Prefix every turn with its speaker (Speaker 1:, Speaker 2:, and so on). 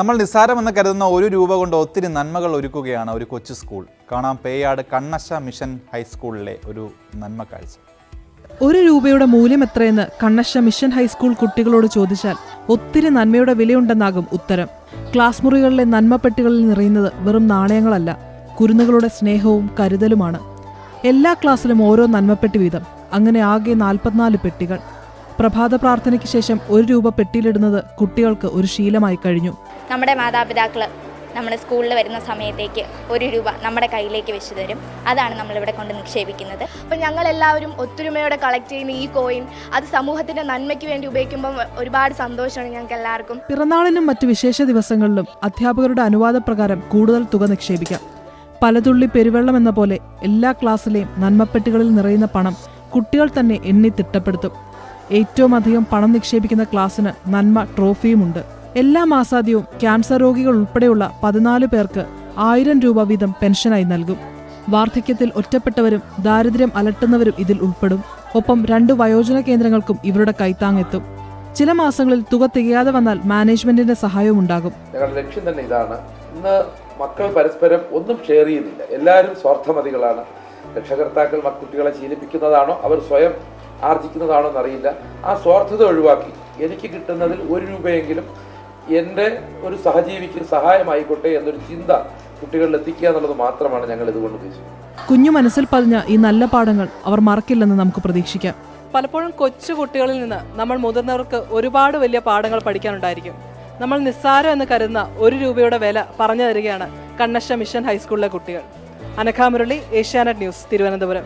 Speaker 1: നമ്മൾ നിസ്സാരമെന്ന് കരുതുന്ന ഒരു രൂപ കൊണ്ട് ഒത്തിരി നന്മകൾ ഒരുക്കുകയാണ് ഒരു കൊച്ചു സ്കൂൾ. കാണാം പേയാട് കണ്ണശ മിഷൻ ഹൈസ്കൂളിലെ ഒരു നന്മ കാഴ്ച.
Speaker 2: ഒരു രൂപയുടെ മൂല്യം എത്രയെന്ന് കണ്ണശ മിഷൻ ഹൈസ്കൂൾ കുട്ടികളോട് ചോദിച്ചാൽ ഒത്തിരി നന്മയുടെ വിലയുണ്ടെന്നാകും ഉത്തരം. ക്ലാസ് മുറികളിലെ നന്മപ്പെട്ടികളിൽ നിറയുന്നത് വെറും നാണയങ്ങളല്ല കുരുന്നുകളുടെ സ്നേഹവും കരുതലുമാണ്. എല്ലാ ക്ലാസ്സിലും ഓരോ നന്മപ്പെട്ടി വീതം അങ്ങനെ ആകെ നാൽപ്പത്തിനാല് പെട്ടികൾ. പ്രഭാത പ്രാർത്ഥനയ്ക്ക് ശേഷം ഒരു രൂപ പെട്ടിയിലിടുന്നത് കുട്ടികൾക്ക് ഒരു ശീലമായി കഴിഞ്ഞു.
Speaker 3: നമ്മുടെ മാതാപിതാക്കൾ നമ്മുടെ സ്കൂളിൽ വരുന്ന സമയത്തേക്ക് ഒരു രൂപ നമ്മുടെ കയ്യിലേക്ക് വെച്ച് തരും. അതാണ് നമ്മളിവിടെ കൊണ്ട് നിക്ഷേപിക്കുന്നത്.
Speaker 4: അപ്പം ഞങ്ങൾ എല്ലാവരും ഒത്തൊരുമയോടെ കളക്ട് ചെയ്യുന്ന ഈ കോയിൻ അത് സമൂഹത്തിന്റെ നന്മയ്ക്ക് വേണ്ടി ഉപയോഗിക്കുമ്പോൾ ഒരുപാട് സന്തോഷമാണ് ഞങ്ങൾക്ക് എല്ലാവർക്കും
Speaker 2: പിറന്നാളിനും മറ്റു വിശേഷ ദിവസങ്ങളിലും അധ്യാപകരുടെ അനുവാദപ്രകാരം കൂടുതൽ തുക നിക്ഷേപിക്കാം. പലതുള്ളി പെരുവെള്ളം എന്ന പോലെ എല്ലാ ക്ലാസ്സിലെയും നന്മപ്പെട്ടികളിൽ നിറയുന്ന പണം കുട്ടികൾ തന്നെ എണ്ണി തിട്ടപ്പെടുത്തും. ഏറ്റവും അധികം പണം നിക്ഷേപിക്കുന്ന ക്ലാസ്സിന് നന്മ ട്രോഫിയുമുണ്ട്. എല്ലാ മാസാദ്യവും ക്യാൻസർ രോഗികൾ ഉൾപ്പെടെയുള്ള പതിനാല് പേർക്ക് ആയിരം രൂപ വീതം പെൻഷനായി നൽകും. വാർദ്ധക്യത്തിൽ ഒറ്റപ്പെട്ടവരും ദാരിദ്ര്യം അലട്ടുന്നവരും ഇതിൽ ഉൾപ്പെടും. ഒപ്പം രണ്ട് വയോജന കേന്ദ്രങ്ങൾക്കും ഇവരുടെ കൈത്താങ്ങെത്തും. ചില മാസങ്ങളിൽ തുക തികയാതെ വന്നാൽ മാനേജ്മെന്റിന്റെ സഹായവും ഉണ്ടാകും.
Speaker 5: ഞങ്ങളുടെ ലക്ഷ്യം തന്നെ ഇതാണ്. ഇന്ന് മക്കൾ പരസ്പരം ഒന്നും ഷെയർ ചെയ്യുന്നില്ല. എല്ലാവരും സ്വാർത്ഥമതികളാണ്. രക്ഷകർത്താക്കൾ കുട്ടികളെ ശീലിപ്പിക്കുന്നതാണോ? അവർ സ്വയം ആർജിക്കുന്നതാണോ എന്നറിയില്ല ആ സ്വാർത്ഥത ഒഴിവാക്കി. എനിക്ക് കിട്ടുന്നതിൽ ഒരു രൂപയെങ്കിലും എന്റെ ഒരു സഹജീവിക്ക് സഹായമായിക്കോട്ടെ എന്നൊരു ചിന്ത കുട്ടികളിൽ എത്തിക്കുക എന്നുള്ളത് മാത്രമാണ് ഞങ്ങൾ ഇതുകൊണ്ട് ഉദ്ദേശിച്ചത്
Speaker 2: കുഞ്ഞു മനസ്സിൽ പതിഞ്ഞ ഈ നല്ല പാഠങ്ങൾ അവർ മറക്കില്ലെന്ന് നമുക്ക് പ്രതീക്ഷിക്കാം.
Speaker 6: പലപ്പോഴും കൊച്ചു കുട്ടികളിൽ നിന്ന് നമ്മൾ മുതിർന്നവർക്ക് ഒരുപാട് വലിയ പാഠങ്ങൾ പഠിക്കാനുണ്ടായിരിക്കും. നമ്മൾ നിസ്സാരം എന്ന് കരുതുന്ന ഒരു രൂപയുടെ വില പറഞ്ഞു തരികയാണ് കണ്ണശ മിഷൻ ഹൈസ്കൂളിലെ കുട്ടികൾ. അനഘാമുരളി ഏഷ്യാനെറ്റ് ന്യൂസ് തിരുവനന്തപുരം.